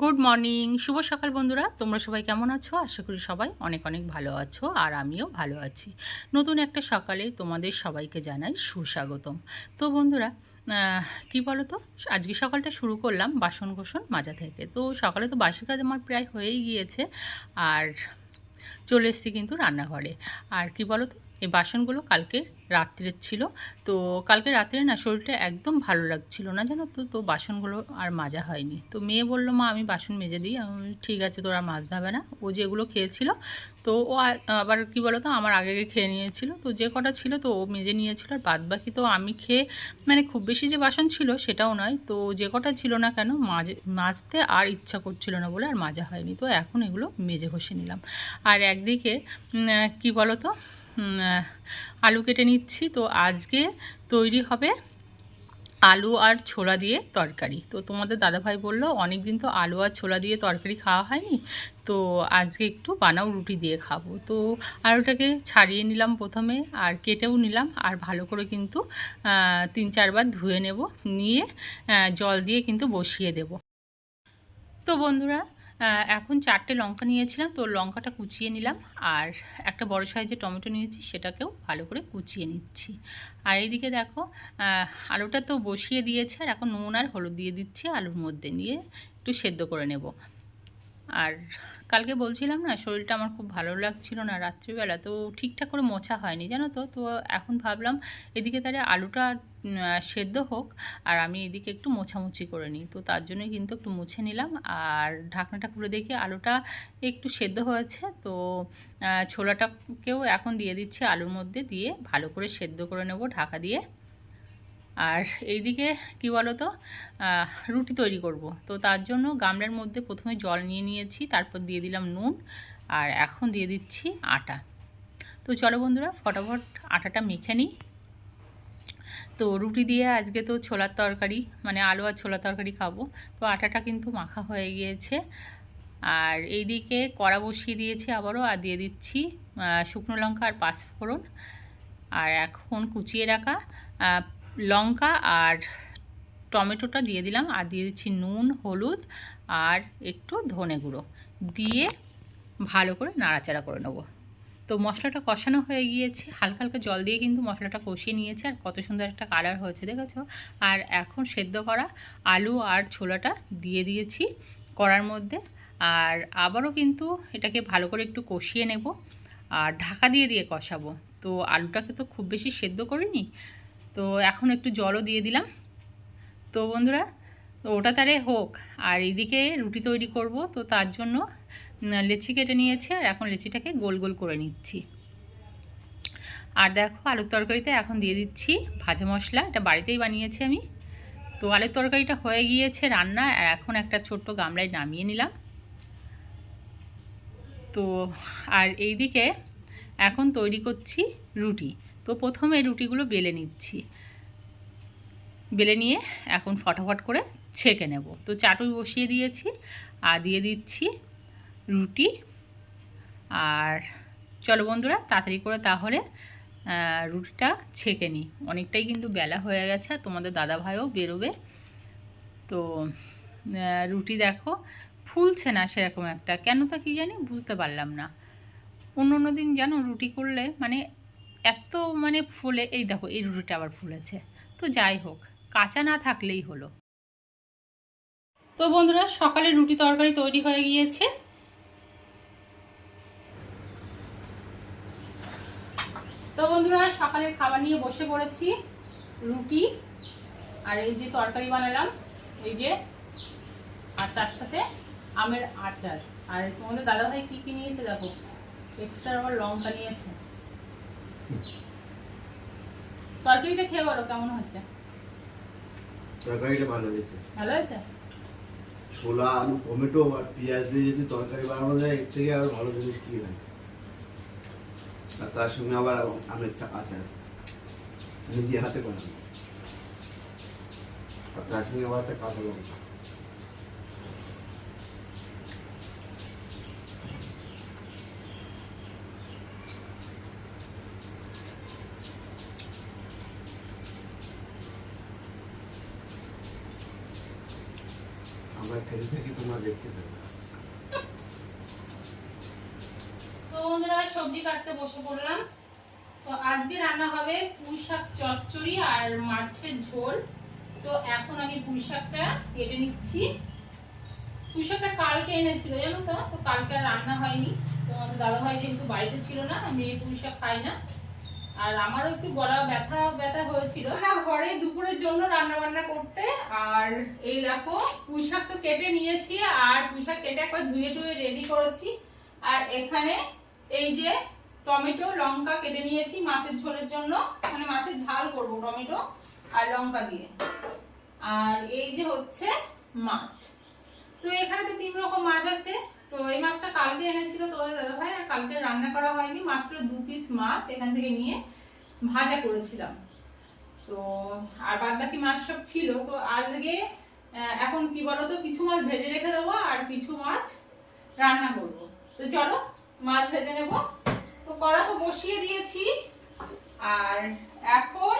Good morning শুভ সকাল বন্ধুরা। তোমরা সবাই কেমন আছো? আশা করি সবাই অনেক অনেক ভালো আছো আর আমিও ভালো আছি। নতুন একটা সকালে তোমাদের সবাইকে জানাই সুস্বাগতম। তো বন্ধুরা কি বলো তো আজকে সকালটা শুরু করলাম বাসন কোসন মাজা থেকে। তো সকালে তো বাসি কাজ আমার প্রায় হয়েই গিয়েছে আর চলে এসেছি কিন্তু রান্নাঘরে। আর কি বলো তো এই বাসনগুলো কালকে রাত্রের ছিল। তো কালকে রাত্রে না শরীরটা একদম ভালো লাগছিল না জানো তো? তো বাসনগুলো আর মাজা হয়নি। তো মেয়ে বলল মা আমি বাসন মেজে দিই। ঠিক আছে তোর মাজতে হবে না। ও যেগুলো খেয়েছিল তো ও আবার কি বলো তো আমার আগে আগে খেয়ে নিয়েছিল। তো যে কটা ছিল তো ও মেজে নিয়েছিল আর বাদ বাকি তো আমি খেয়ে মানে খুব বেশি যে বাসন ছিল সেটাও নয়। তো যে কটা ছিল না কেন মাঝে মাজতে আর ইচ্ছা করছিল না বলে আর মাজা হয়নি। তো এখন এগুলো মেজে ঘষে নিলাম। আর একদিকে কি বলো তো উম, আহ, আলু কেটে নিচ্ছি। তো আজকে তৈরি হবে আলু আর ছোলা দিয়ে তরকারি। তো তোমাদের দাদাভাই বলল অনেক দিন তো আলু আর ছোলা দিয়ে তরকারি খাওয়া হয়নি। তো আজকে একটু বানাও, রুটি দিয়ে খাব। তো আলুটাকে ছাড়িয়ে নিলাম প্রথমে, আর কেটেও নিলাম। আর ভালো করে কিন্তু তিন চারবার ধুয়ে নেব। নিয়ে জল দিয়ে কিন্তু বসিয়ে দেব। তো বন্ধুরা এখন চারটে লঙ্কা নিয়েছিলাম, তো লঙ্কাটা কুচিয়ে নিলাম। আর একটা বড় সাইজের টমেটো নিয়েছি, সেটাকেও ভালো করে কুচিয়ে নিচ্ছি। আর এইদিকে দেখো আলুটা তো বসিয়ে দিয়েছে, আর এখন নুন আর হলুদ দিয়ে দিচ্ছি, আলুর মধ্যে নিয়ে একটু সেদ্ধ করে নেব। আর কালকে বলছিলাম না, শরীরটা আমার খুব ভালো লাগছিল না রাত্রিবেলা, তো ঠিকঠাক করে মোছা হয়নি, জানো তো? তো এখন ভাবলাম, এদিকে তাহলে আলুটা সেদ্ধ হোক, আর আমি এদিকে একটু মোছামুছি করে নিই। তো তার জন্যই কিন্তু একটু মুছে নিলাম, আর ঢাকনাটা খুলে দেখি আলুটা একটু সেদ্ধ হয়েছে। তো ছোলাটাকেও এখন দিয়ে দিচ্ছি আলুর মধ্যে দিয়ে ভালো করে সেদ্ধ করে নেব ঢাকা দিয়ে। আর এইদিকে কি বলো তো রুটি তৈরি করব। তো তার জন্য গামলার মধ্যে প্রথমে জল নিয়ে নিয়েছি, তারপর দিয়ে দিলাম নুন, আর এখন দিয়ে দিচ্ছি আটা। তো চলো বন্ধুরা, ফটাফট আটাটা মেখে নিই। তো রুটি দিয়ে আজকে তো ছোলার তরকারি মানে আলু আর ছোলার তরকারি খাব। তো আটাটা কিন্তু মাখা হয়ে গিয়েছে। আর এইদিকে কড়া বসিয়ে দিয়েছি আবারও, আর দিয়ে দিচ্ছি শুকনো লঙ্কা আর পাঁচফোড়ন। আর এখন কুচিয়ে রাখা লঙ্কা আর টমেটোটা দিয়ে দিলাম। আর দিয়ে দিচ্ছি নুন, হলুদ আর একটু ধনে গুঁড়ো। দিয়ে ভালো করে নাড়াচাড়া করে নেব। তো মশলাটা কষানো হয়ে গিয়েছে। হালকা হালকা জল দিয়ে কিন্তু মশলাটা কষিয়ে নিয়েছে আর কত সুন্দর একটা কালার হয়েছে, দেখেছ? আর এখন সেদ্ধ করা আলু আর ছোলাটা দিয়ে দিয়েছি কড়ার মধ্যে। আর আবারও কিন্তু এটাকে ভালো করে একটু কষিয়ে নেব। আর ঢাকা দিয়ে দিয়ে কষাবো। তো আলুটাকে তো খুব বেশি সেদ্ধ করিনি। তো এখন একটু জলও দিয়ে দিলাম। তো বন্ধুরা, ওটা তারে হোক। আর এদিকে রুটি তৈরি করব। তো তার জন্য লেচি কেটে নিয়েছি আর এখন লেচিটাকে গোল গোল করে নিচ্ছি। আর দেখো আলুর তরকারিতে এখন দিয়ে দিচ্ছি ভাজা মশলা। এটা বাড়িতেই বানিয়েছি আমি। তো আলুর তরকারিটা হয়ে গিয়েছে রান্না আর এখন একটা ছোট্ট গামলায় নামিয়ে নিলাম। তো আর এইদিকে এখন তৈরি করছি রুটি। তো প্রথমে রুটিগুলো বেলে নিচ্ছি। বেলে নিয়ে এখন ফটাফট করে ছেঁকে নেব। তো চাটুই বসিয়ে দিয়েছি। আর দিয়ে দিচ্ছি রুটি। আর চলো বন্ধুরা, তাড়াতাড়ি করে তাহলে রুটিটা ছেঁকে নিই। অনেকটাই কিন্তু বেলা হয়ে গেছে তোমাদের দাদা ভাইও বেরোবে। তো রুটি দেখো ফুলছে না সেরকম একটা। কেন তা কি জানি বুঝতে পারলাম না। অন্য অন্য দিন জানো রুটি করলে মানে এত মানে ফুলে, এই দেখো এই রুটিটা আবার ফুলেছে। তো যাই হোক, কাঁচা না থাকলেই হলো। তো বন্ধুরা, সকালে রুটি তরকারি তৈরি হয়ে গিয়েছে। তো বন্ধুরা সকালের খাবার নিয়ে বসে পড়েছি রুটি আর এই যে তরকারি বানালাম এই যে আর তার সাথে আমের আচার। আর তোমাদের দাদাভাই কি কি নিয়েছে দেখো? এক্সট্রা আবার লঙ্কা নিয়েছে। তরকারিটা খেয়ে বলো কেমন হচ্ছে? তরকারিটা ভালো হয়েছে। ভালো হয়েছে? ছোলা আলু টমেটো আর পেঁয়াজ দিয়ে যদি তরকারি বানানো যায় এর থেকে আর ভালো জিনিস কি হয়? আর তার সঙ্গে আবার আচার নিজে হাতে বানানো আর তার সঙ্গে আবার একটা কাঁচা লঙ্কা। আমরা খেতে থাকি তোমরা দেখতে থাকো তো বন্ধুরা সবজি কাটতে বসে পড়লাম। তো আজকে রান্না হবে পুঁই শাক চচ্চড়ি আর মাছের ঝোল। তো এখন আমি পুঁই শাকটা কেটে নিচ্ছি। পুঁই শাকটা কালকে এনেছিল, জানো তো? তো কালকে রান্না হয়নি। তো আমার যেহেতু বাড়িতে ছিল না, আমি পুঁই শাক খাই না। আর আমারও একটু গলা ব্যথা ব্যথা হয়েছিল। না, ঘরে দুপুরের জন্য রান্না বান্না করতে। আর এই দেখো, পুঁই শাক তো কেটে নিয়েছি। আর পুঁই শাক কেটে একবার ধুয়ে ধুয়ে রেডি করেছি। আর এখানে এই যে টমেটো, লঙ্কা কেটে নিয়েছি মাছের ঝোলের জন্য। মানে মাছের ঝাল করব টমেটো আর লঙ্কা দিয়ে। আর এই যে হচ্ছে মাছ। তো এখানে তো তিন রকম মাছ আছে। তো এই মাছটা কালকে এনেছিল তোমাদের দাদা ভাই আর কালকে রান্না করা হয়নি, মাত্র দু পিস মাছ এখান থেকে নিয়ে ভাজা করেছিলাম। তো আর বাদ বাকি মাছ সব ছিল। তো আজকে এখন কি বলতো, কিছু মাছ ভেজে রেখে দেবো আর কিছু মাছ রান্না করব। তো চলো মাছ ভেজে নেব। তো কড়া তো বসিয়ে দিয়েছি। আর এখন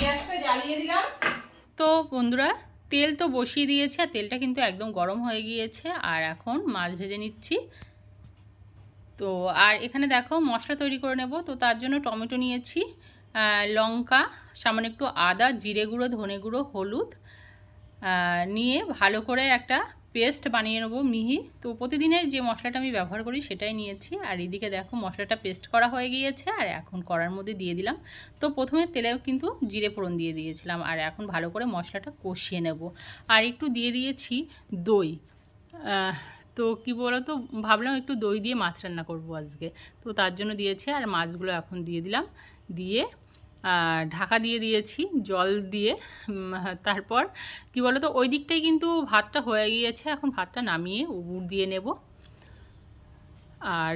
গ্যাসটা জ্বালিয়ে দিলাম। তো বন্ধুরা, তেল তো বসিয়ে দিয়েছে আর তেলটা কিন্তু একদম গরম হয়ে গিয়েছে। আর এখন মাছ ভেজে নিচ্ছি। তো আর এখানে দেখো মশলা তৈরি করে নেব। তো তার জন্য টমেটো নিয়েছি লঙ্কা, সামান্য একটু আদা, জিরে গুঁড়ো, ধনে গুঁড়ো, হলুদ নিয়ে ভালো করে একটা পেস্ট বানিয়ে নেব মিহি। তো প্রতিদিনের যে মশলাটা আমি ব্যবহার করি সেটাই নিয়েছি। আর এদিকে দেখো মশলাটা পেস্ট করা হয়ে গিয়েছে আর এখন কড়ার মধ্যে দিয়ে দিলাম। তো প্রথমে তেলেও কিন্তু জিরে ফোড়ন দিয়ে দিয়েছিলাম। আর এখন ভালো করে মশলাটা কষিয়ে নেব। আর একটু দিয়ে দিয়েছি দই। তো কি বলো তো ভাবলাম একটু দই দিয়ে মাছ রান্না করব আজকে। তো তার জন্য দিয়েছি আর মাছগুলো এখন দিয়ে দিলাম। দিয়ে ঢাকা দিয়ে দিয়েছি, জল দিয়ে তারপর কি বলো তো ওই দিকটাই কিন্তু ভাতটা হয়ে গিয়েছে, এখন ভাতটা নামিয়ে উবুর দিয়ে নেব। আর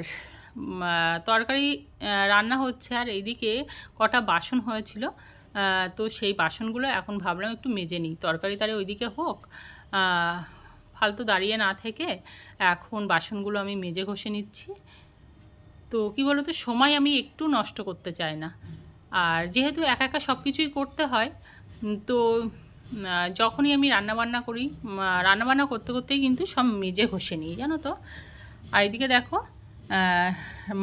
তরকারি রান্না হচ্ছে, আর এইদিকে কটা বাসন হয়েছিল তো সেই বাসনগুলো এখন ভাবলাম একটু মেজে নিই, তরকারি তারে ওইদিকে হোক ফালতু দাঁড়িয়ে না থেকে এখন বাসনগুলো আমি মেজে ঘষে নিচ্ছি। তো কি বলো তো সময় আমি একটু নষ্ট করতে চাই না। আর যেহেতু একা একা সব কিছুই করতে হয় তো যখনই আমি রান্নাবান্না করি রান্নাবান্না করতে করতেই কিন্তু সব মেজে ঘষে নিই, জানো তো? আর এদিকে দেখো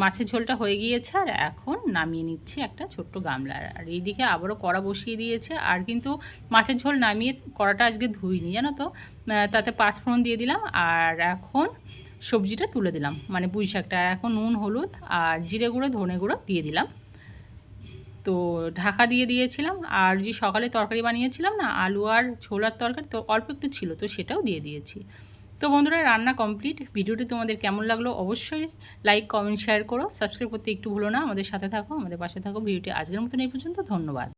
মাছের ঝোলটা হয়ে গিয়েছে আর এখন নামিয়ে নিচ্ছি একটা ছোট্ট গামলার। আর এইদিকে আবারও কড়া বসিয়ে দিয়েছে আর কিন্তু মাছের ঝোল নামিয়ে কড়াটা আজকে ধুইনি, জানো তো? তাতে পাঁচফোড়ন দিয়ে দিলাম আর এখন সবজিটা তুলে দিলাম মানে পুঁই শাকটা আর এখন নুন, হলুদ আর জিরে গুঁড়ো, ধনে গুঁড়ো দিয়ে দিলাম। তো ঢাকা দিয়ে দিয়েছিলাম। আর যে সকালে তরকারি বানিয়েছিলাম না, আলু আর ছোলার তরকারি তো অল্প একটু ছিল, তো সেটাও দিয়ে দিয়েছি। তো বন্ধুরা, রান্না কমপ্লিট। ভিডিওটি তোমাদের কেমন লাগল অবশ্যই লাইক, কমেন্ট, শেয়ার করো। সাবস্ক্রাইব করতে একটু ভুলো না। আমাদের সাথে থাকো, আমাদের পাশে থাকো। ভিডিওটি আজকের মতন এই পর্যন্ত। ধন্যবাদ।